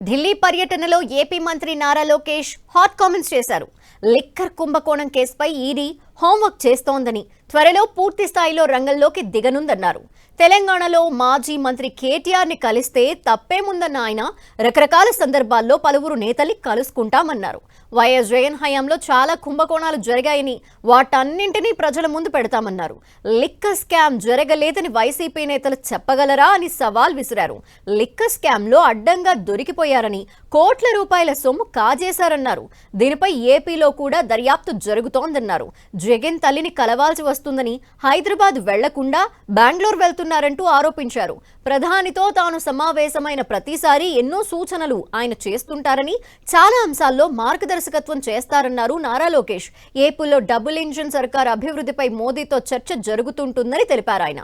ఢిల్లీ పర్యటనలో ఏపీ మంత్రి Nara Lokesh hot comments చేశారు. లిక్కర్ కుంభకోణం కేసుపై ఈడీ హోంవర్క్ చేస్తోందని త్వరలో పూర్తి స్థాయిలో రంగంలోకి దిగనుందన్నారు. తెలంగాణలో మాజీ మంత్రి కేటీఆర్ని కలిస్తే తప్పేముందన్న ఆయన రకరకాల సందర్భాల్లో పలువురు నేతల్ని కలుసుకుంటామన్నారు. వైఎస్ జగన్ హయాంలో చాలా కుంభకోణాలు జరిగాయని వాటన్నింటినీ ప్రజల ముందు పెడతామన్నారు. లిక్క స్కామ్ జరగలేదని వైసీపీ నేతలు చెప్పగలరా అని సవాల్ విసిరారు. లిక్కర్ స్కామ్లో అడ్డంగా దొరికిపోయారని కోట్ల రూపాయల సొమ్ము కాజేశారన్నారు. దీనిపై ఏపీలో కూడా దర్యాప్తు జరుగుతోందన్నారు. జగన్ తల్లిని కలవాల్సి వస్తుందని హైదరాబాద్ వెళ్ళకుండా బెంగళూరు వెళ్తున్నారంటూ ఆరోపించారు. ప్రధానితో తాను సమావేశమైన ప్రతిసారి ఎన్నో సూచనలు ఆయన చేస్తుంటారని చాలా అంశాల్లో మార్గదర్శకత్వం చేస్తారన్నారు నారా లోకేష్. ఏపీలో డబుల్ ఇంజిన్ సర్కార్ అభివృద్ధిపై మోదీతో చర్చ జరుగుతుంటుందని తెలిపారు ఆయన.